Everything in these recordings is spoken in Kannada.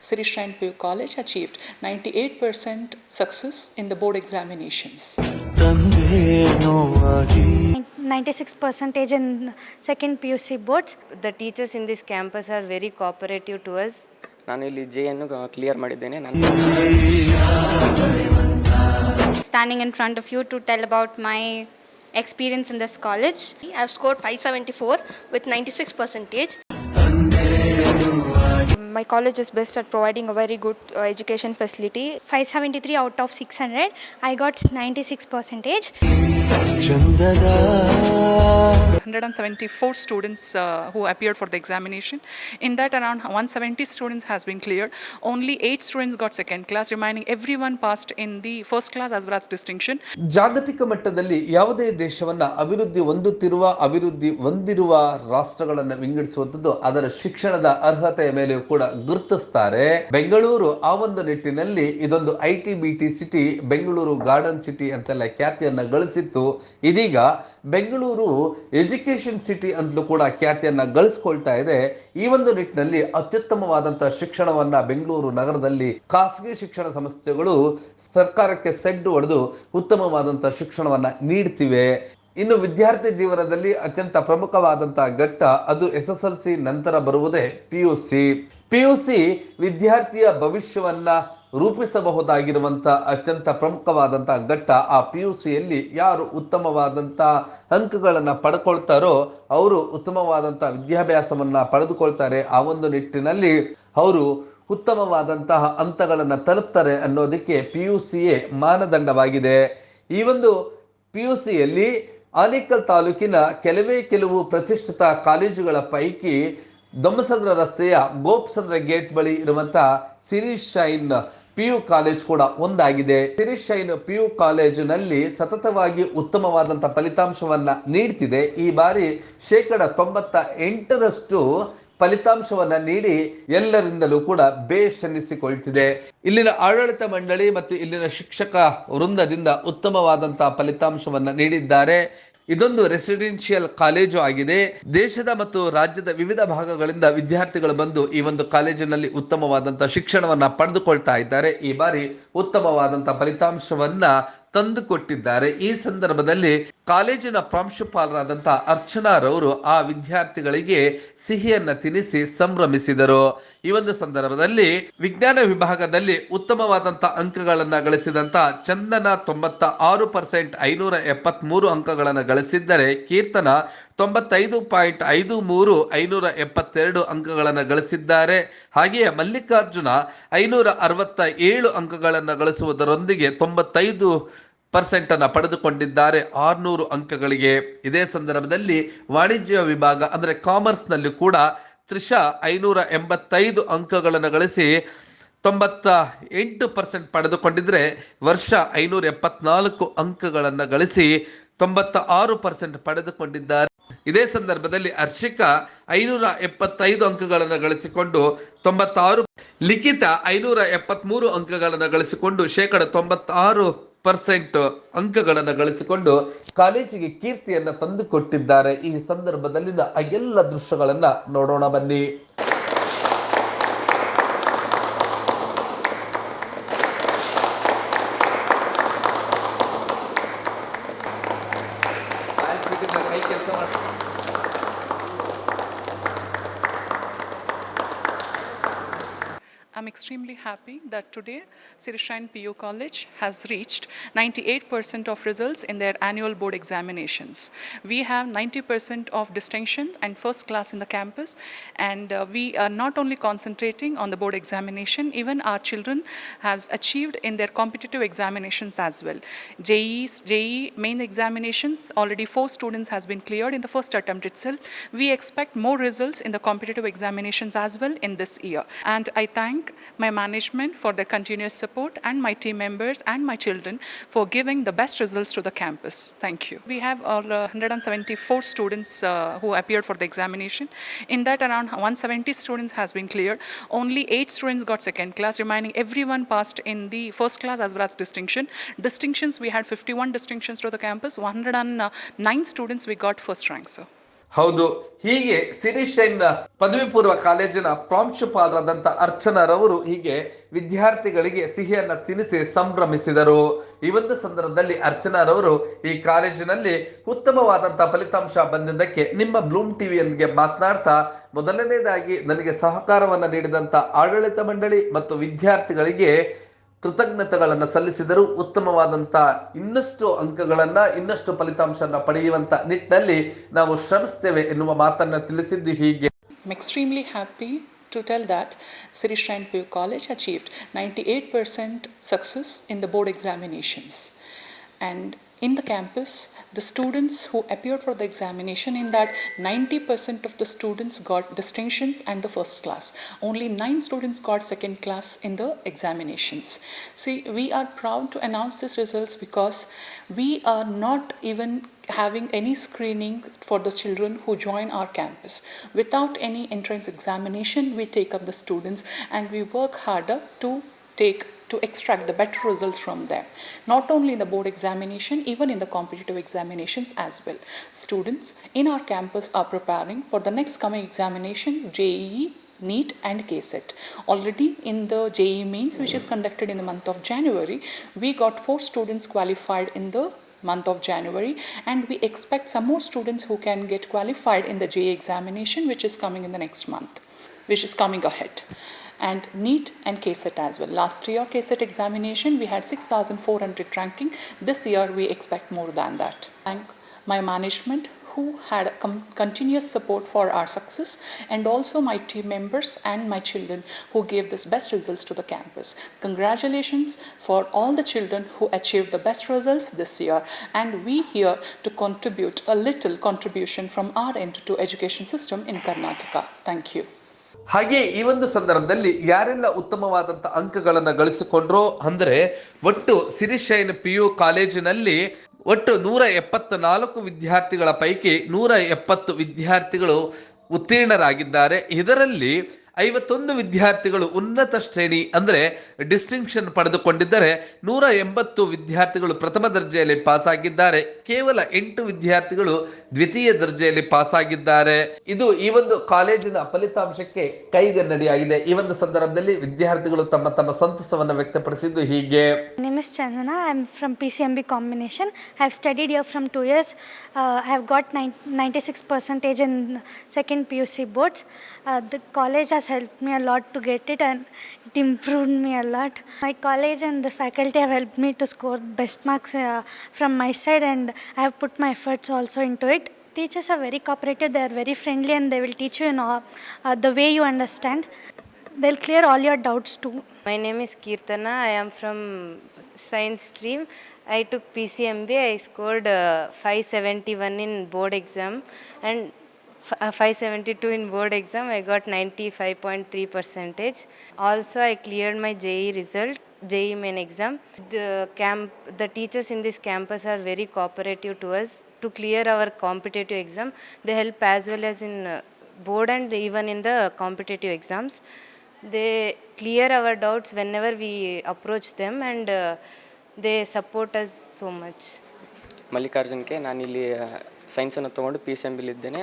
Sri Shrine College achieved 98% success in the board examinations. 96 percentage in second PUC boards. The teachers in this campus are very cooperative to us. ನಾನು ಇಲ್ಲಿ ಜೆ ಅನ್ನು ಕ್ಲಿಯರ್ ಮಾಡಿದ್ದೇನೆ ನಾನು standing in front of you to tell about my experience in this college. I've scored 574 with 96 percentage. My college is best at providing a very good uh, education facility. 573 out of 600. I got 96 percentage. 174 students uh, who appeared for the examination. In that, around 170 students has been cleared. Only eight students got second class, remaining everyone passed in the first class as well as distinction. ಜಾಗತಿಕ ಮಟ್ಟದಲ್ಲಿ ಯಾವುದೇ ದೇಶವನ್ನ ಅಭಿವೃದ್ಧಿ ಹೊಂದುತ್ತಿರುವ ಅಭಿವೃದ್ಧಿ ಹೊಂದಿರುವ ರಾಷ್ಟ್ರಗಳನ್ನ ವಿಂಗಡಿಸುವಂಥದ್ದು ಅದರ ಶಿಕ್ಷಣದ ಅರ್ಹತೆಯ mele ಕೂಡ ಗುರುತಿಸ್ತಾರೆ. ಬೆಂಗಳೂರು ಆ ಒಂದು ನಿಟ್ಟಿನಲ್ಲಿ ಇದೊಂದು I T B T city, Bengaluru garden city ಅಂತೆಲ್ಲ ಖ್ಯಾತಿಯನ್ನ ಗಳಿಸಿತ್ತು. ಇದೀಗ ಬೆಂಗಳೂರು ಎಜುಕೇಶನ್ ಸಿಟಿ ಅಂತಲೂ ಕೂಡ ಖ್ಯಾತಿಯನ್ನ ಗಳಿಸ್ಕೊಳ್ತಾ ಇದೆ. ಈ ಒಂದು ನಿಟ್ಟಿನಲ್ಲಿ ಅತ್ಯುತ್ತಮವಾದಂತಹ ಶಿಕ್ಷಣವನ್ನ ಬೆಂಗಳೂರು ನಗರದಲ್ಲಿ ಖಾಸಗಿ ಶಿಕ್ಷಣ ಸಂಸ್ಥೆಗಳು ಸರ್ಕಾರಕ್ಕೆ ಸೆಡ್ಡು ಹೊಡೆದು ಉತ್ತಮವಾದಂತಹ ಶಿಕ್ಷಣವನ್ನ ನೀಡ್ತಿವೆ. ಇನ್ನು ವಿದ್ಯಾರ್ಥಿ ಜೀವನದಲ್ಲಿ ಅತ್ಯಂತ ಪ್ರಮುಖವಾದಂತಹ ಘಟ್ಟ ಅದು ಎಸ್ ಎಸ್ ಎಲ್ ಸಿ ನಂತರ ಬರುವುದೇ P U C P U C ವಿದ್ಯಾರ್ಥಿಯ ಭವಿಷ್ಯವನ್ನ ರೂಪಿಸಬಹುದಾಗಿರುವಂತ ಅತ್ಯಂತ ಪ್ರಮುಖವಾದಂತ ಘಟ್ಟ ಆ ಪಿ ಯು ಸಿಯಲ್ಲಿ ಯಾರು ಉತ್ತಮವಾದಂತ ಅಂಕಗಳನ್ನು ಪಡ್ಕೊಳ್ತಾರೋ ಅವರು ಉತ್ತಮವಾದಂತ ವಿದ್ಯಾಭ್ಯಾಸವನ್ನ ಪಡೆದುಕೊಳ್ತಾರೆ. ಆ ಒಂದು ನಿಟ್ಟಿನಲ್ಲಿ ಅವರು ಉತ್ತಮವಾದಂತಹ ಹಂತಗಳನ್ನು ತಲುಪ್ತಾರೆ ಅನ್ನೋದಕ್ಕೆ ಪಿ ಯು ಸಿಯೇ ಮಾನದಂಡವಾಗಿದೆ. ಈ ಒಂದು ಪಿ ಯು ಸಿಯಲ್ಲಿ ಆನೇಕಲ್ ತಾಲೂಕಿನ ಕೆಲವೇ ಕೆಲವು ಪ್ರತಿಷ್ಠಿತ ಕಾಲೇಜುಗಳ ಪೈಕಿ ದೊಮ್ಮಸಂದ್ರ ರಸ್ತೆಯ ಗೋಪ್ಸಂದ್ರ ಗೇಟ್ ಬಳಿ ಇರುವಂತಹ Sirish shine P U college ಕೂಡ ಒಂದಾಗಿದೆ. ಸಿರೀಶ್ ಶೈನ್ ಪಿ ಯು ಕಾಲೇಜಿನಲ್ಲಿ ಸತತವಾಗಿ ಉತ್ತಮವಾದಂಥ ಫಲಿತಾಂಶವನ್ನ ನೀಡ್ತಿದೆ. ಈ ಬಾರಿ ಶೇಕಡ ತೊಂಬತ್ತ ಎಂಟರಷ್ಟು ಫಲಿತಾಂಶವನ್ನ ನೀಡಿ ಎಲ್ಲರಿಂದಲೂ ಕೂಡ ಬೇಸನ್ನಿಸಿಕೊಳ್ತಿದೆ ಇಲ್ಲಿನ ಆಡಳಿತ ಮಂಡಳಿ ಮತ್ತು ಇಲ್ಲಿನ ಶಿಕ್ಷಕ ವೃಂದದಿಂದ ಉತ್ತಮವಾದಂತಹ ಫಲಿತಾಂಶವನ್ನ ನೀಡಿದ್ದಾರೆ. ಇದೊಂದು ರೆಸಿಡೆನ್ಷಿಯಲ್ ಕಾಲೇಜು ಆಗಿದೆ. ದೇಶದ ಮತ್ತು ರಾಜ್ಯದ ವಿವಿಧ ಭಾಗಗಳಿಂದ ವಿದ್ಯಾರ್ಥಿಗಳು ಬಂದು ಈ ಒಂದು ಕಾಲೇಜಿನಲ್ಲಿ ಉತ್ತಮವಾದಂತಹ ಶಿಕ್ಷಣವನ್ನ ಪಡೆದುಕೊಳ್ತಾ ಇದ್ದಾರೆ. ಈ ಬಾರಿ ಉತ್ತಮವಾದಂತಹ ಫಲಿತಾಂಶವನ್ನ ತಂದುಕೊಟ್ಟಿದ್ದಾರೆ. ಈ ಸಂದರ್ಭದಲ್ಲಿ ಕಾಲೇಜಿನ ಪ್ರಾಂಶುಪಾಲರಾದಂತಹ ಅರ್ಚನಾರವರು ಆ ವಿದ್ಯಾರ್ಥಿಗಳಿಗೆ ಸಿಹಿಯನ್ನ ತಿನ್ನಿಸಿ ಸಂಭ್ರಮಿಸಿದರು. ಈ ಒಂದು ಸಂದರ್ಭದಲ್ಲಿ ವಿಜ್ಞಾನ ವಿಭಾಗದಲ್ಲಿ ಉತ್ತಮವಾದಂತಹ ಅಂಕಗಳನ್ನ ಗಳಿಸಿದಂತ ಚಂದನ ತೊಂಬತ್ತ ಆರು ಪರ್ಸೆಂಟ್ ಐನೂರ ಎಪ್ಪತ್ತ್ ಮೂರು ಅಂಕಗಳನ್ನು ಗಳಿಸಿದ್ದರೆ ಕೀರ್ತನ ತೊಂಬತ್ತೈದು ಪಾಯಿಂಟ್ ಐದು ಮೂರು ಐನೂರ ಎಪ್ಪತ್ತೆರಡು ಅಂಕಗಳನ್ನು ಗಳಿಸಿದ್ದಾರೆ. ಹಾಗೆಯೇ ಮಲ್ಲಿಕಾರ್ಜುನ ಐನೂರ ಅರವತ್ತ ಏಳು ಅಂಕಗಳನ್ನು ಗಳಿಸುವುದರೊಂದಿಗೆ ತೊಂಬತ್ತೈದು ಪರ್ಸೆಂಟನ್ನು ಪಡೆದುಕೊಂಡಿದ್ದಾರೆ. ಆರುನೂರು ಅಂಕಗಳಿಗೆ ಇದೇ ಸಂದರ್ಭದಲ್ಲಿ ವಾಣಿಜ್ಯ ವಿಭಾಗ, ಅಂದರೆ ಕಾಮರ್ಸ್ನಲ್ಲಿ ಕೂಡ ತ್ರಿಷಾ ಐನೂರ ಎಂಬತ್ತೈದು ಅಂಕಗಳನ್ನು ಗಳಿಸಿ ತೊಂಬತ್ತ ಎಂಟು ಪರ್ಸೆಂಟ್ ಪಡೆದುಕೊಂಡಿದ್ದರೆ ವರ್ಷ ಐನೂರ ಎಪ್ಪತ್ನಾಲ್ಕು ಅಂಕಗಳನ್ನು ಗಳಿಸಿ ತೊಂಬತ್ತ ಆರು ಪರ್ಸೆಂಟ್ ಪಡೆದುಕೊಂಡಿದ್ದಾರೆ. ಇದೇ ಸಂದರ್ಭದಲ್ಲಿ ಹರ್ಷಿಕಾ ಐನೂರ ಎಪ್ಪತ್ತೈದು ಅಂಕಗಳನ್ನು ಗಳಿಸಿಕೊಂಡು ತೊಂಬತ್ತಾರು ಲಿಖಿತ ಐನೂರ ಎಪ್ಪತ್ಮೂರು ಅಂಕಗಳನ್ನು ಗಳಿಸಿಕೊಂಡು ಶೇಕಡ ತೊಂಬತ್ತಾರು ಪರ್ಸೆಂಟ್ ಅಂಕಗಳನ್ನು ಗಳಿಸಿಕೊಂಡು ಕಾಲೇಜಿಗೆ ಕೀರ್ತಿಯನ್ನು ತಂದುಕೊಟ್ಟಿದ್ದಾರೆ. ಈ ಸಂದರ್ಭದಲ್ಲಿನ ಎಲ್ಲ ದೃಶ್ಯಗಳನ್ನು ನೋಡೋಣ ಬನ್ನಿ. Extremely happy that today Sri Shrine PU College has reached 98% of results in their annual board examinations. We have 90% of distinction and first class in the campus, and uh, we are not only concentrating on the board examination, even our children has achieved in their competitive examinations as well. JEE, JEE main examinations, already four students has been cleared in the first attempt itself. We expect more results in the competitive examinations as well in this year. And I thank my management for their continuous support and my team members and my children for giving the best results to the campus. Thank you. We have all, uh, 174 students uh, who appeared for the examination. In that, around 170 students has been cleared. Only eight students got second class, remaining everyone passed in the first class as well as distinction. Distinctions, we had 51 distinctions to the campus. 109 students we got first rank, sir. ಹೌದು. ಹೀಗೆ ಸಿರಿಶೈನ್ ಪದವಿ ಪೂರ್ವ ಕಾಲೇಜಿನ ಪ್ರಾಂಶುಪಾಲರಾದಂತ ಅರ್ಚನರವರು ಹೀಗೆ ವಿದ್ಯಾರ್ಥಿಗಳಿಗೆ ಸಿಹಿಯನ್ನ ತಿನ್ನಿಸಿ ಸಂಭ್ರಮಿಸಿದರು. ಈ ಒಂದು ಸಂದರ್ಭದಲ್ಲಿ ಅರ್ಚನರವರು ಈ ಕಾಲೇಜಿನಲ್ಲಿ ಉತ್ತಮವಾದಂತಹ ಫಲಿತಾಂಶ ಬಂದಿದ್ದಕ್ಕೆ ನಿಮ್ಮ ಬ್ಲೂಮ್ ಟಿವಿಯನ್ಗೆ ಮಾತನಾಡ್ತಾ ಮೊದಲನೇದಾಗಿ ನನಗೆ ಸಹಕಾರವನ್ನು ನೀಡಿದಂತ ಆಡಳಿತ ಮಂಡಳಿ ಮತ್ತು ವಿದ್ಯಾರ್ಥಿಗಳಿಗೆ ಕೃತಜ್ಞತೆಗಳನ್ನು ಸಲ್ಲಿಸಿದರು ಉತ್ತಮವಾದಂಥ ಇನ್ನಷ್ಟು ಅಂಕಗಳನ್ನು, ಇನ್ನಷ್ಟು ಫಲಿತಾಂಶವನ್ನು ಪಡೆಯುವಂಥ ನಿಟ್ಟಿನಲ್ಲಿ ನಾವು ಶ್ರಮಿಸ್ತೇವೆ ಎನ್ನುವ ಮಾತನ್ನು ತಿಳಿಸಿದ್ದು ಹೀಗೆ. Extremely happy to tell that Siri shrine P U college achieved ninety eight percent success in the board examinations and in the campus, the students who appeared for the examination, in that 90% of the students got distinctions and the first class. Only nine students got second class in the examinations. See, we are proud to announce these results because we are not even having any screening for the children who join our campus. Without any entrance examination, we take up the students and we work harder to take to extract the better results from them. Not only in the board examination, even in the competitive examinations as well. Students in our campus are preparing for the next coming examinations, JEE, NEET and KSET. Already in the JEE mains, which is conducted in the month of January, we got four students qualified in the month of January and we expect some more students who can get qualified in the JEE examination, which is coming in the next month, which is coming ahead and NEET and KSET as well. Last year, KSET examination, we had 6,400 ranking. This year, we expect more than that. Thank my management who had continuous support for our success and also my team members and my children who gave this best results to the campus. Congratulations for all the children who achieved the best results this year and we here to contribute a little contribution from our end to education system in Karnataka. Thank you. ಹಾಗೆ ಈ ಒಂದು ಸಂದರ್ಭದಲ್ಲಿ ಯಾರೆಲ್ಲ ಉತ್ತಮವಾದಂತ ಅಂಕಗಳನ್ನ ಗಳಿಸಿಕೊಂಡ್ರು, ಅಂದ್ರೆ ಒಟ್ಟು ಸಿರಿಶೈನ್ ಪಿ ಯು ಕಾಲೇಜಿನಲ್ಲಿ ಒಟ್ಟು ನೂರ ಎಪ್ಪತ್ತ ನಾಲ್ಕು ವಿದ್ಯಾರ್ಥಿಗಳ ಪೈಕಿ ನೂರ ಎಪ್ಪತ್ತು ವಿದ್ಯಾರ್ಥಿಗಳು ಉತ್ತೀರ್ಣರಾಗಿದ್ದಾರೆ. ಇದರಲ್ಲಿ ಐವತ್ತೊಂದು ವಿದ್ಯಾರ್ಥಿಗಳು ಉನ್ನತ ಶ್ರೇಣಿ ಅಂದರೆ ಡಿಸ್ಟಿಂಕ್ಷನ್ ಪಡೆದುಕೊಂಡಿದ್ದರೆ ನೂರ ಎಂಬತ್ತು ವಿದ್ಯಾರ್ಥಿಗಳು ಪ್ರಥಮ ದರ್ಜೆಯಲ್ಲಿ ಪಾಸಾಗಿದ್ದಾರೆ ಕೇವಲ ಎಂಟು ವಿದ್ಯಾರ್ಥಿಗಳು ದ್ವಿತೀಯ ದರ್ಜೆಯಲ್ಲಿ ಪಾಸಾಗಿದ್ದಾರೆ ಇದು ಈ ಒಂದು ಕಾಲೇಜಿನ ಫಲಿತಾಂಶಕ್ಕೆ ಕೈಗನ್ನಡಿಯಾಗಿದೆ ಈ ಒಂದು ಸಂದರ್ಭದಲ್ಲಿ ವಿದ್ಯಾರ್ಥಿಗಳು ತಮ್ಮ ತಮ್ಮ ಸಂತಸವನ್ನು ವ್ಯಕ್ತಪಡಿಸಿದ್ದು ಹೀಗೆ My name is Chandana. I'm from PCMB combination. I have studied here from years years. Got I have got percentage 96 percentage in second PUC boards. The college has helped me a lot to get it and it improved me a lot. My college and the faculty have helped me to score best marks uh, from my side and I have put my efforts also into it. Teachers are very cooperative, they are very friendly and they will teach you in all, uh, the way you understand. They'll clear all your doubts too. My name is Kirtana. I am from science stream. I took PCMB. I scored uh, 571 in board exam and f- uh, 572 in board exam. I got 95.3 percentage. Also, I cleared my JE result. JE main exam. The camp, the teachers in this campus are very cooperative to us to clear our competitive exam. They help as well as in uh, board and even in the competitive exams. They clear our doubts whenever we approach them and uh, they support us so much. ಮಲ್ಲಿಕಾರ್ಜುನ್ಗೆ ನಾನಿಲ್ಲಿ ಸೈನ್ಸನ್ನು ತೊಗೊಂಡು ಪಿ ಸಿ ಎಂ ಬಿಲಿದ್ದೇನೆ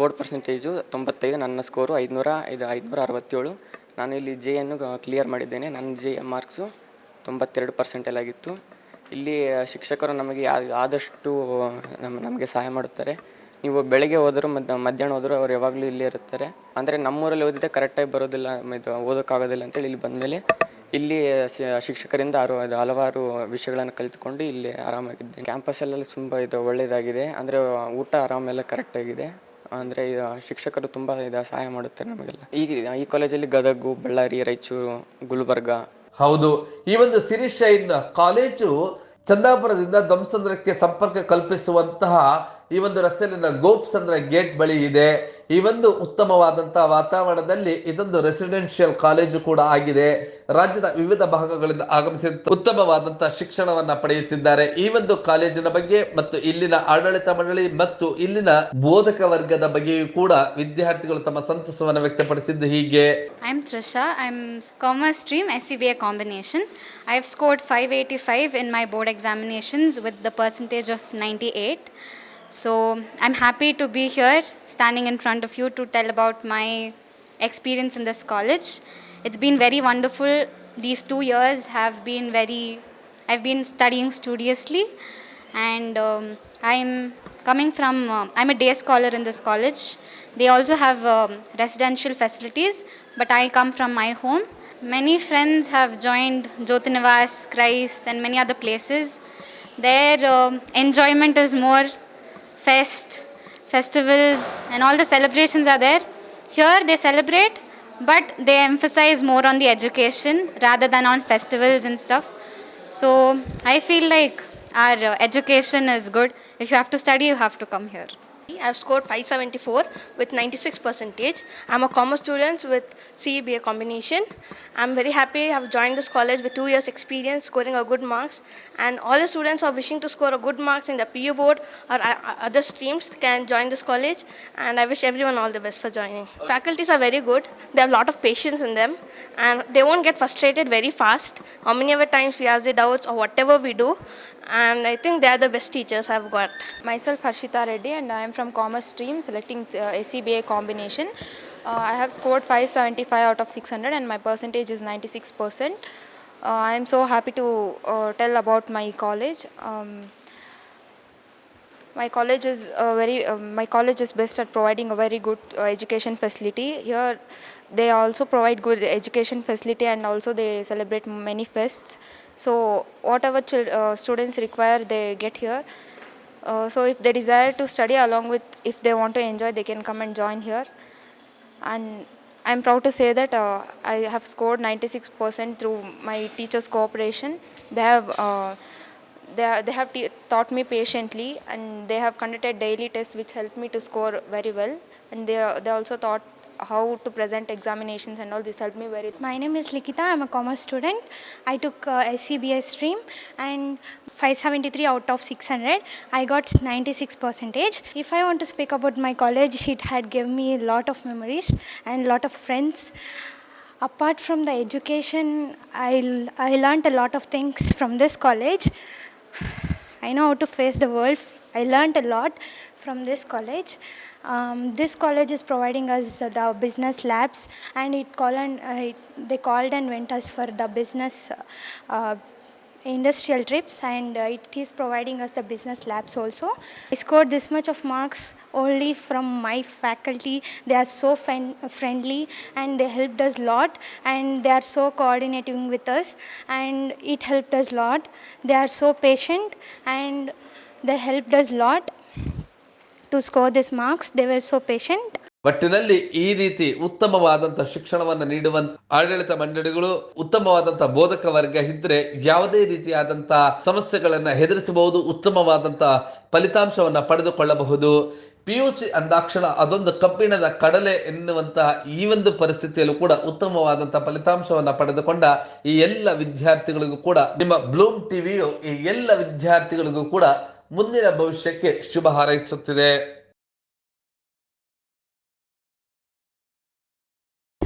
ಬೋರ್ಡ್ ಪರ್ಸೆಂಟೇಜು ತೊಂಬತ್ತೈದು, ನನ್ನ ಸ್ಕೋರು ಐದುನೂರ ಐದು, ಐದುನೂರ ಅರವತ್ತೇಳು. ನಾನು ಇಲ್ಲಿ ಜೆ ಅನ್ನು ಕ್ಲಿಯರ್ ಮಾಡಿದ್ದೇನೆ. ನನ್ನ ಜೆ ಮಾರ್ಕ್ಸು ತೊಂಬತ್ತೆರಡು ಪರ್ಸೆಂಟಲ್ಲಾಗಿತ್ತು ಇಲ್ಲಿ ಶಿಕ್ಷಕರು ನಮಗೆ ಆದಷ್ಟು ನಮ್ಮ ನಮಗೆ ಸಹಾಯ ಮಾಡುತ್ತಾರೆ. ನೀವು ಬೆಳಗ್ಗೆ ಹೋದರೂ ಮಧ್ಯ, ಮಧ್ಯಾಹ್ನ ಹೋದರೂ ಅವ್ರು ಯಾವಾಗಲೂ ಇಲ್ಲೇ ಇರುತ್ತಾರೆ. ಅಂದರೆ ನಮ್ಮೂರಲ್ಲಿ ಓದಿದ್ದೆ ಕರೆಕ್ಟಾಗಿ ಬರೋದಿಲ್ಲ, ಇದು, ಓದೋಕ್ಕಾಗೋದಿಲ್ಲ ಅಂತೇಳಿ ಇಲ್ಲಿ ಬಂದಮೇಲೆ ಇಲ್ಲಿ ಶಿಕ್ಷಕರಿಂದ ಆರು, ಅದು ಹಲವಾರು ವಿಷಯಗಳನ್ನು ಕಲಿತುಕೊಂಡು ಇಲ್ಲಿ ಆರಾಮಾಗಿದ್ದೆ ಕ್ಯಾಂಪಸ್ಸಲ್ಲೆಲ್ಲ ತುಂಬ ಇದು ಒಳ್ಳೆಯದಾಗಿದೆ. ಅಂದರೆ ಊಟ ಆರಾಮೆಲ್ಲ ಕರೆಕ್ಟಾಗಿದೆ ಅಂದರೆ ಶಿಕ್ಷಕರು ತುಂಬ ಇದು ಸಹಾಯ ಮಾಡುತ್ತಾರೆ ನಮಗೆಲ್ಲ. ಈಗ, ಈ ಕಾಲೇಜಲ್ಲಿ ಗದಗು, ಬಳ್ಳಾರಿ, ರಾಯಚೂರು, ಗುಲ್ಬರ್ಗ. ಹೌದು. ಈ ಒಂದು ಸಿರಿಶೈನ್ ಕಾಲೇಜು ಚಂದಾಪುರದಿಂದ ಧ್ವಂಸಂದ್ರಕ್ಕೆ ಸಂಪರ್ಕ ಕಲ್ಪಿಸುವಂತಹ ಈ ಒಂದು ರಸ್ತೆಯಲ್ಲಿನ ಗೋಪ್ಸಂದ್ರ ಗೇಟ್ ಬಳಿ ಇದೆ ಈ ಒಂದು ಉತ್ತಮವಾದಂತಹ ವಾತಾವರಣದಲ್ಲಿ ಇದೊಂದು ರೆಸಿಡೆನ್ಷಿಯಲ್ ಕಾಲೇಜು ಕೂಡ ಆಗಿದೆ ರಾಜ್ಯದ ವಿವಿಧ ಭಾಗಗಳಿಂದ ಆಗಮಿಸಿ ಉತ್ತಮವಾದಂತಹ ಶಿಕ್ಷಣವನ್ನ ಪಡೆಯುತ್ತಿದ್ದಾರೆ ಈ ಒಂದು ಕಾಲೇಜಿನ ಬಗ್ಗೆ ಮತ್ತು ಇಲ್ಲಿನ ಆಡಳಿತ ಮಂಡಳಿ ಮತ್ತು ಇಲ್ಲಿನ ಬೋಧಕ ವರ್ಗದ ಬಗ್ಗೆಯೂ ಕೂಡ ವಿದ್ಯಾರ್ಥಿಗಳು ತಮ್ಮ ಸಂತಸವನ್ನು ವ್ಯಕ್ತಪಡಿಸಿದ್ದು ಹೀಗೆ I'm Trisha. I'm commerce stream SCBA combination. I have scored 585 in my board examinations with the percentage of 98. So I'm happy to be here, standing in front of you to tell about my experience in this college. It's been very wonderful. These two years have been very, I've been studying studiously, and um, I'm coming from, uh, I'm a day scholar in this college. They also have um, residential facilities, but I come from my home. Many friends have joined Jyotinivas, Christ, and many other places. Their um, enjoyment is more fest, festivals, and all the celebrations are there. Here they celebrate, but they emphasize more on the education rather than on festivals and stuff. So I feel like our uh, education is good. If you have to study, you have to come here. I've scored 574 with 96 percentage. I'm a commerce student with CBA combination. I'm very happy I've joined this college with two years experience, scoring a good marks. And all the students are wishing to score a good marks in the PU board or other streams can join this college. And I wish everyone all the best for joining. Faculties are very good. They have a lot of patience in them, and they won't get frustrated very fast. How many other times we ask the doubts or whatever we do, and I think they are the best teachers I've got. Myself Harshita Reddy and I am from Commerce stream selecting uh, SCBA combination. Uh, I have scored 575 out of 600 and my percentage is 96%. Uh, I am so happy to uh, tell about my college. Um, my college is very uh, my college is best at providing a very good uh, education facility here they also provide good education facility and also they celebrate many fests so whatever students require they get here uh, so if they desire to study along with if they want to enjoy they can come and join here. And i'm proud to say that uh, i have scored 96% through my teachers cooperation. They have uh, they, they have taught me patiently and they have conducted daily tests which helped me to score very well. And they, they also taught how to present examinations and all this helped me very much. My name is Likita. I'm a commerce student. I took uh, stream and 573 out of 600. I got 96 percentage. If I want to speak about my college, it had given me a lot of memories and lot of friends. Apart from the education, i, I learned a lot of things from this college. I know how to face the world. I learned a lot from this college. Um, this college is providing us the business labs, and it call and uh, it, they called and went us for the business uh, industrial trips, and uh, it is providing us the business labs also. I scored this much of marks only from my faculty. They are so friendly and they helped us a lot, and they are so coordinating with us, and it helped us a lot. They are so patient and they helped us a lot to score these marks. They were so patient. ಒಟ್ಟಿನಲ್ಲಿ ಈ ರೀತಿ ಉತ್ತಮವಾದಂತಹ ಶಿಕ್ಷಣವನ್ನು ನೀಡುವ ಆಡಳಿತ ಮಂಡಳಿಗಳು ಉತ್ತಮವಾದಂತಹ ಬೋಧಕ ವರ್ಗ ಇದ್ರೆ ಯಾವುದೇ ರೀತಿಯಾದಂತಹ ಸಮಸ್ಯೆಗಳನ್ನ ಹೆದರಿಸಬಹುದು ಉತ್ತಮವಾದಂತಹ ಫಲಿತಾಂಶವನ್ನ ಪಡೆದುಕೊಳ್ಳಬಹುದು. ಪಿ ಯು ಸಿ ಅಂದಾಕ್ಷಣ ಅದೊಂದು ಕಬ್ಬಿಣದ ಕಡಲೆ ಎನ್ನುವಂತಹ ಈ ಒಂದು ಪರಿಸ್ಥಿತಿಯಲ್ಲೂ ಕೂಡ ಉತ್ತಮವಾದಂತಹ ಫಲಿತಾಂಶವನ್ನ ಪಡೆದುಕೊಂಡ ಈ ಎಲ್ಲ ವಿದ್ಯಾರ್ಥಿಗಳಿಗೂ ಕೂಡ, ನಿಮ್ಮ ಬ್ಲೂಮ್ ಟಿವಿಯು ಈ ಎಲ್ಲ ವಿದ್ಯಾರ್ಥಿಗಳಿಗೂ ಕೂಡ ಮುಂದಿನ ಭವಿಷ್ಯಕ್ಕೆ ಶುಭ ಹಾರೈಸುತ್ತಿದೆ.